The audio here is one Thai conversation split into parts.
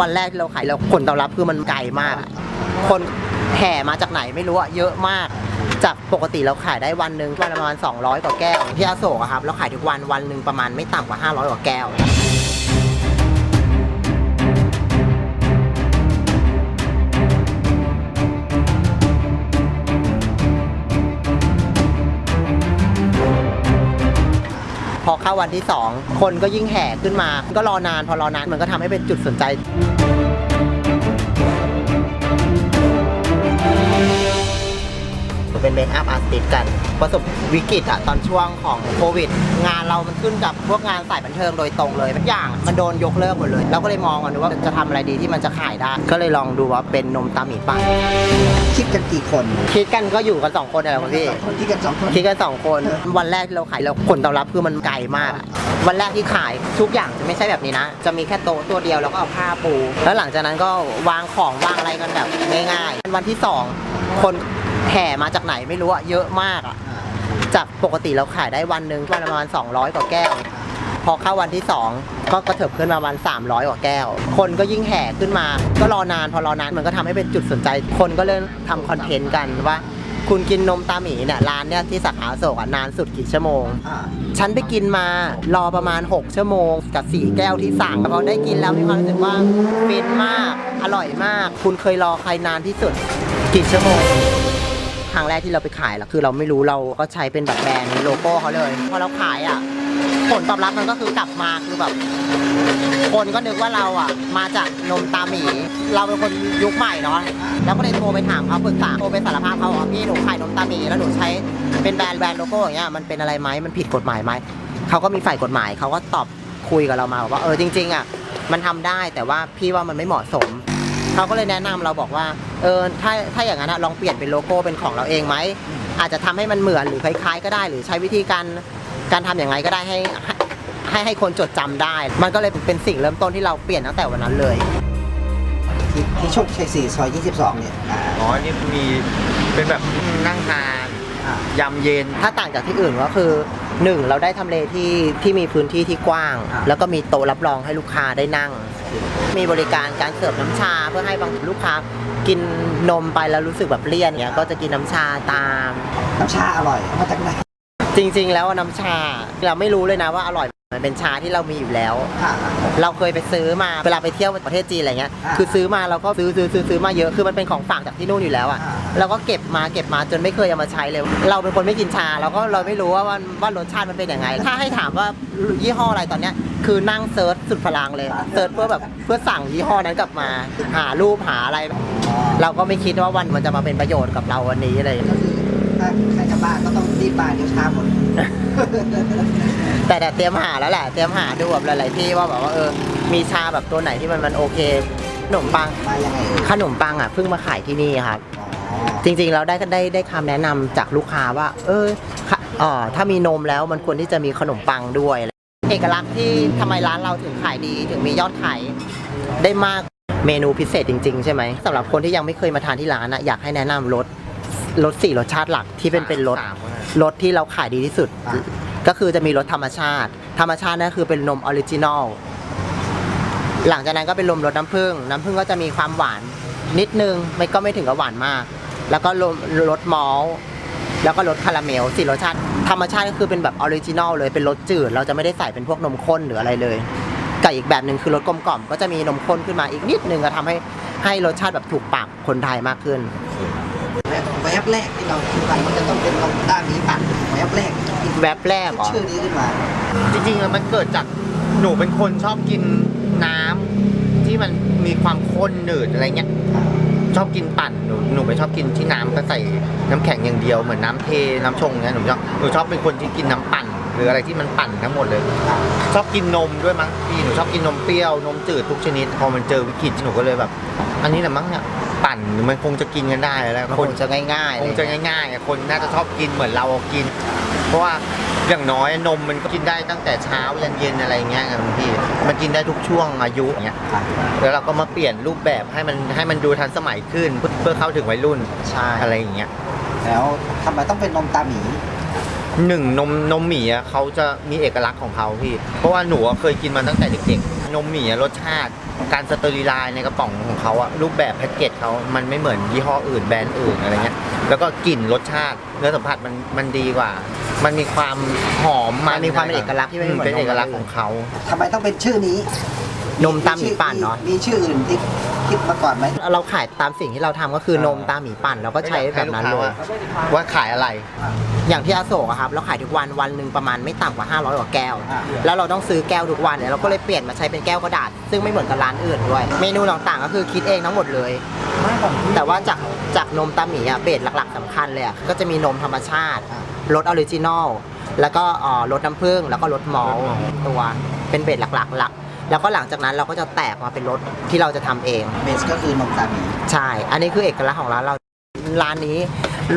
วันแรกที่เราขายเราผลตอบรับคือมันไกลมาก คนแห่มาจากไหนไม่รู้อะเยอะมาก จากปกติเราขายได้วันหนึ่งประมาณ 200 กว่าแก้วที่อโศกอะครับเราขายทุกวันวันหนึ่งประมาณไม่ต่ำกว่า 500 กว่าแก้ว เข้าวันที่ 2 คนก็ยิ่งแห่ขึ้นมา ก็รอนานพอรอนานมันก็ทำให้เป็นจุดสนใจเป็นเมคอัพอาร์ติสกัน ประสบวิกฤตอะตอนช่วงของโควิด งานเรามันขึ้นกับพวกงานสายบันเทิงโดยตรงเลยทุกอย่างมันโดนยกเลิกหมดเลย เราก็เลยมองกันดูว่าจะทำอะไรดีที่มันจะขายได้ ก็เลยลองดูว่าเป็นนมตาหมีปั่น กันกี่คนคิดกันก็อยู่กันสองคนอะไรคุณพี่ คนคิดกันสองคน คิดกันสองคน วันแรกที่เราขายเราผลตอบรับคือมันไกลมากอะวันแรกที่ขายทุกอย่างจะไม่ใช่แบบนี้นะ จะมีแค่โต๊ะตัวเดียวแล้วก็เอาผ้าปู แล้วหลังจากนั้นก็วางของวางอะไรกันแบบง่ายๆ วันที่สองคนแห่มาจากไหนไม่รู้อะเยอะมากอะจากปกติเราขายได้วันหนึ่งวันละประมาณ200กว่าแก้ว พอเข้าวันที่2 ก็กระเถิบขึ้นมาประมาณ300กว่าแก้ว คนก็ยิ่งแห่ขึ้นมา ก็รอนานพอรอนานมันก็ทำให้เป็นจุดสนใจ คนก็เริ่มทำคอนเทนต์กันว่าคุณกินนมตาหมีเนี่ยร้านเนี่ยที่สาขาอโศกอะนานสุดกี่ชั่วโมงอ่าฉันไปกินมารอประมาณ 6 ชั่วโมง กับ 4 แก้วที่สั่งพอได้กินแล้วมีความรู้สึกว่าฟินมาก อร่อยมาก คุณเคยรอใครนานที่สุดกี่ชั่วโมง ครั้งแรกที่เราไปขายล้วคือเราไม่รู้เราก็ใช้เป็นแบบแบรนด์โลโก้เขาเลยพอเราขายอะผลตอบรับมันก็คือกลับมาคือแบบคนก็นึกว่าเราอะมาจากนมตาหมี เราเป็นคนยุคใหม่เนาะแล้วก็เลยโทรไปถามเขาปรึกษาโทรไปสารภาพเขาว่าพี่หนูขายนมตาหมีแล้วหนูใช้เป็นแบรนด์แบรนด์โลโก้อย่างเงี้ยมันเป็นอะไรไหมมันผิดกฎหมายไหมเขาก็มีฝ่ายกฎหมายเขาก็ตอบคุยกับเรามาบอกว่าเออจริง ๆอะมันทำได้แต่ว่าพี่ว่ามันไม่เหมาะสม เขาก็เลยแนะนำเราบอกว่าเออถ้าถ้าอย่างนั้นอะลองเปลี่ยนเป็นโลโก้เป็นของเราเองไหมอาจจะทำให้มันเหมือนหรือคล้ายๆ ก็ได้ หรือใช้วิธีการการทำอย่างไรก็ได้ให้ให้ให้คนจดจำได้ มันก็เลยเป็นสิ่งเริ่มต้นที่เราเปลี่ยนตั้งแต่วันนั้นเลย ที่ที่โชคชัย4ซอย 22 เนี่ยอ่าอ๋อนี่มีเป็นแบบนั่งทานอ่ายำเย็น ถ้าต่างจากที่อื่นก็คือหนึ่งเราได้ทำเลที่ที่มีพื้นที่ที่กว้าง แล้วก็มีโต๊ะรับรองให้ลูกค้าได้นั่ง มีบริการการเสิร์ฟน้ำชาเพื่อให้บางลูกค้ากินนมไปแล้วรู้สึกแบบเลี่ยนเนี้ยก็จะกินน้ำชาตาม น้ำชาอร่อยมาจากไหนจริง ๆ แล้วน้ำชาเราไม่รู้เลยนะว่าอร่อย มันเป็นชาที่เรามีอยู่แล้วอ่าเราเคยไปซื้อมา เวลาไปเที่ยวประเทศจีนอะไรเงี้ย อ่าคือซื้อมาเราก็ซื้อซื้อซื้อซื้อมาเยอะ คือมันเป็นของฝากจากที่นู่นอยู่แล้วอะ อ่า เราก็เก็บมาเก็บมาจนไม่เคยเอามาใช้เลย เราเป็นคนไม่กินชา เราก็เราไม่รู้ว่าว่าว่ารสชาติมันเป็นยังไง ถ้าให้ถามว่ายี่ห้ออะไรตอนเนี้ย คือนั่งเซิร์ชสุดพลังเลย เซิร์ชเพื่อแบบเพื่อสั่งยี่ห้อนั้นกลับมา หารูปหาอะไรอ๋อเราก็ไม่คิดว่าวันมันจะมาเป็นประโยชน์กับเราวันนี้เลยก็คือถ้าใครจะบ้าก็ต้องรีบมาเดี๋ยวชาหมด แต่แต่เตรียมหาแล้วแหละ เตรียมหาดูแบบหลายๆที่ว่าแบบว่าเออ มีชาแบบตัวไหนที่มันมันโอเค ขนมปัง มายังไงเอ่ยขนมปังอะเพิ่งมาขายที่นี่ครับอ๋อจริงๆเราได้ได้ได้คำแนะนำจากลูกค้าว่า เออค่ะเอ่อถ้ามีนมแล้วมันควรที่จะมีขนมปังด้วย เอกลักษณ์ที่ทำไมร้านเราถึงขายดีถึงมียอดขายได้มากเมนูพิเศษจริง ๆ ใช่ไหมสำหรับคนที่ยังไม่เคยมาทานที่ร้านอะอยากให้แนะนำรส รสสี่รสชาติหลักที่เป็นเป็นรสสามคนน่ะรสที่เราขายดีที่สุด อะ ก็คือจะมีรสธรรมชาติ ธรรมชาตินั่นคือเป็นนมออริจินอลหลังจากนั้นก็เป็นลมรสน้ำผึ้งน้ำผึ้งก็จะมีความหวานนิดนึงไม่ก็ไม่ถึงกับหวานมาก แล้วก็ลมรสมอลต์แล้วก็รสคาราเมลสี่รสชาติ ธรรมชาติก็คือเป็นแบบออริจินอลเลยเป็นรสจืด เราจะไม่ได้ใส่เป็นพวกนมข้นหรืออะไรเลยกับอีกแบบหนึ่งคือรสกลมกล่อมก็จะมีนมข้นขึ้นมาอีกนิดนึงก็ทำให้ให้รสชาติแบบถูกปากคนไทยมากขึ้น แวบแรกที่เราคิดไปมันจะต้องเป็นนมต้าหมีปั่นแวบแรกที่แวบแรกเหรอชื่อนี้ขึ้นมา จริงๆแล้วมันเกิดจากหนูเป็นคนชอบกินน้ำที่มันมีความข้นหนืดอะไรเงี้ย ชอบกินปั่นหนูหนูไม่ชอบกินที่น้ำก็ใส่น้ำแข็งอย่างเดียวเหมือนน้ำเทน้ำชงเงี้ยหนูชอบหนูชอบเป็นคนที่กินน้ำปั่น หรืออะไรที่มันปั่นทั้งหมดเลย ชอบกินนมด้วยมั้งพี่หนูชอบกินนมเปรี้ยวนมจืดทุกชนิด พอมันเจอวิกฤตหนูก็เลยแบบ อันนี้แหละมั้งเนี่ย ปั่นมันคงจะกินกันได้แล้วมันคคนงจะง่ายๆคเลงยจะง่ายๆอะคนน่าจะชอบกินเหมือนเรากิน เพราะว่าอย่างน้อยนมมันก็กินได้ตั้งแต่เช้ายันเย็นอะไรเงี้ยครับพี่มันกินได้ทุกช่วงอายุเงี้ยครับแล้วเราก็มาเปลี่ยนรูปแบบให้มันให้มันดูทันสมัยขึ้นเพื่อเพื่อเข้าถึงวัยรุ่นใช่อะไรอย่างเงี้ยแล้วทำไมต้องเป็นนมตาหมีหนึ่งนมนมหมี่อะเขาจะมีเอกลักษณ์ของเขาพี่ เพราะว่าหนูอะเคยกินมาตั้งแต่เด็กๆ นมหมี่อะรสชาติ การสเตอริไลน์ในกระป๋องของเขาอะรูปแบบแพ็กเกจเขามันไม่เหมือนยี่ห้ออื่นแบรนด์อื่นอะไรเงี้ยแล้วก็กลิ่นรสชาติเนื้อสัมผัสมันมันดีกว่า มันมีความหอมมันมีความเป็นเอกลักษณ์ที่ไม่เหมือนเป็นเอกลักษณ์นมของเขาทำไมต้องเป็นชื่อนี้นมตามหมีปั่นเนาะมีชื่ออื่นที่คิดมาก่อนไหมเราขายตามสิ่งที่เราทำก็คือนมตามหมีปั่นเราก็ใช้แบบนั้นเลยว่าขายอะไร อย่างที่อโศกอะครับเราขายทุกวันวันหนึ่งประมาณไม่ต่ำกว่า 500กว่าแก้ว อ่า แล้วเราต้องซื้อแก้วทุกวันเนี่ยเราก็เลยเปลี่ยนมาใช้เป็นแก้วกระดาษ ซึ่งไม่เหมือนกับร้านอื่นด้วย เมนูต่างๆ ก็คือคิดเองทั้งหมดเลยแต่ว่าจากจากนมตาหมีอะเบสหลักๆสำคัญเลยอะก็จะมีนมธรรมชาติรสออริจินอลแล้วก็เอ่อรสน้ำผึ้งแล้วก็รสมอลต์ ตัวเป็นเบสหลักๆหลักแล้วก็หลังจากนั้นเราก็จะแตกมาเป็นรสที่เราจะทำเอง เบสก็คือนมตาหมี ใช่ อันนี้คือเอกลักษณ์ของร้านเรา ร้านนี้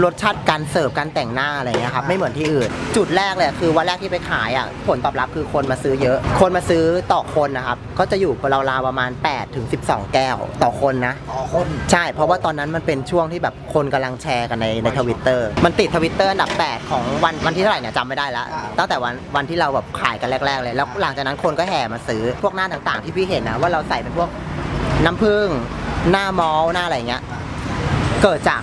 รสชาติการเสิร์ฟการแต่งหน้าอะไรเงี้ยครับไม่เหมือนที่อื่น จุดแรกเลยคือวันแรกที่ไปขายอะผลตอบรับคือคนมาซื้อเยอะ คนมาซื้อต่อคนนะครับก็จะอยู่ราวๆประมาณ8ถึง12 แก้วต่อคนนะอ๋อคนใช่ เพราะว่าตอนนั้นมันเป็นช่วงที่แบบคนกำลังแชร์กันในในทวิตเตอร์มันติดทวิตเตอร์อันดับ 8 ของวันวันที่เท่าไหร่เนี่ยจำไม่ได้แล้วตั้งแต่วันวันที่เราแบบขายกันแรก ๆ เลยแล้วหลังจากนั้นคนก็แห่มาซื้อพวกหน้าต่างๆ ที่พี่เห็นนะว่าเราใส่เป็นพวกน้ำผึ้งหน้ามอลหน้าอะไรอย่างเงี้ยเกิดจาก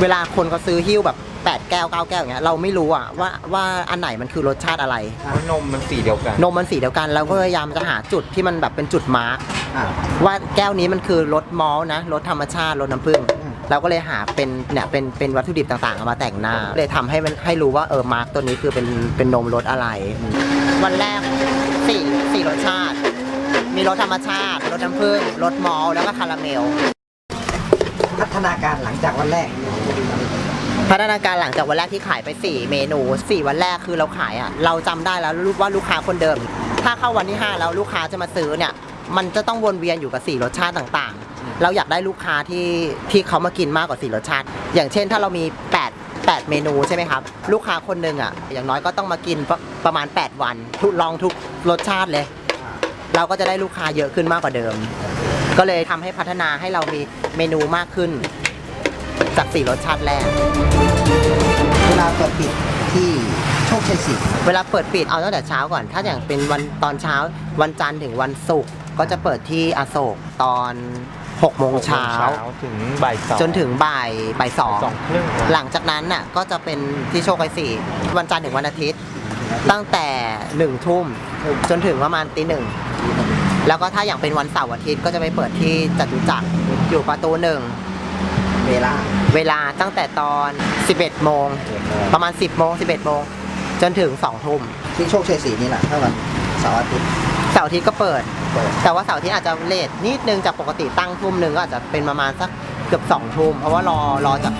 เวลาคนเขาซื้อหิ้วแบบ8แก้ว9แก้วอย่างเงี้ยเราไม่รู้อะว่าว่าอันไหนมันคือรสชาติอะไร เพราะนมมันสีเดียวกัน นมมันสีเดียวกันเราก็พยายามจะหาจุดที่มันแบบเป็นจุดมาร์กอ่า ว่าแก้วนี้มันคือรสมอลต์นะรสธรรมชาติรสน้ำผึ้งอืม เราก็เลยหาเป็นเนี่ยเป็นเป็นวัตถุดิบต่างๆเอามาแต่งหน้า เลยทำให้มันให้รู้ว่าเออมาร์กตัวนี้คือเป็นเป็นนมรสอะไรวันแรกสี่สี่รสชาติ มีรสธรรมชาติรสน้ำผึ้งรสมอลต์แล้วก็คาราเมล พัฒนาการหลังจากวันแรก พัฒนาการหลังจากวันแรกที่ขายไป 4 เมนู 4 วันแรกคือเราขายอะเราจำได้แล้วรู้ว่าลูกค้าคนเดิม ถ้าเข้าวันที่ 5 แล้วลูกค้าจะมาซื้อเนี่ยมันจะต้องวนเวียนอยู่กับ 4 รสชาติต่างๆ เราอยากได้ลูกค้าที่ที่เขามากินมากกว่า 4 รสชาติ อย่างเช่นถ้าเรามี 8 8 เมนูใช่ไหมครับ ลูกค้าคนหนึ่งอะอย่างน้อยก็ต้องมากินประประมาณ 8 วันทุลองทุกรสชาติเลย เราก็จะได้ลูกค้าเยอะขึ้นมากกว่าเดิม ก็เลยทำให้พัฒนาให้เรามีเมนูมากขึ้น จาก 4 รสชาติแรก เวลาเปิดปิดที่โชคชัยสี่เวลาเปิดปิดเอาตั้งแต่เช้าก่อน ถ้าอย่างเป็นวันตอนเช้าวันจันทร์ถึงวันศุกร์ก็จะเปิดที่อโศกตอน6โมงเช้า ถึงบ่ายสองจนถึงบ่ายบ่ายสอง สองครึ่งหลังจากนั้นน่ะก็จะเป็นที่โชคไอสี่วันจันทร์ถึงวันอาทิตย์ ตั้งแต่หนึ่งทุ่มจนถึงประมาณตีหนึ่ง แล้วก็ถ้าอย่างเป็นวันเสาร์อาทิตย์ก็จะไปเปิดที่จตุจักรอยู่ประตูหนึ่ง เวลา เวลาตั้งแต่ตอน 11 โมง ประมาณ 10 โมง 11 โมง จนถึง 2 ทุ่มที่โชคชัยสี่นี่แหละถ้าวันเสาร์อาทิตย์เสาร์อาทิตย์ก็เปิด เปิด แต่ว่าเสาร์อาทิตย์อาจจะเลทนิดนึงจากปกติตั้งทุ่มหนึ่งก็อาจจะเป็นประมาณสักเกือบ2ทุ่มเพราะว่ารอรอจาก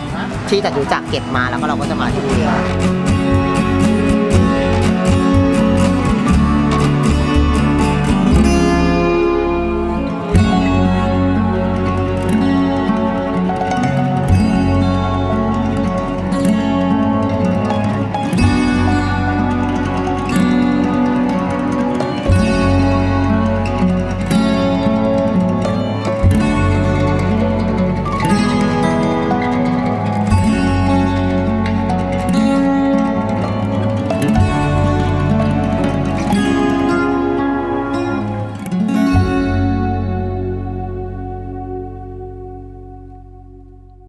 ที่จตุจักรเก็บมาแล้วก็เราก็จะมาที่นี่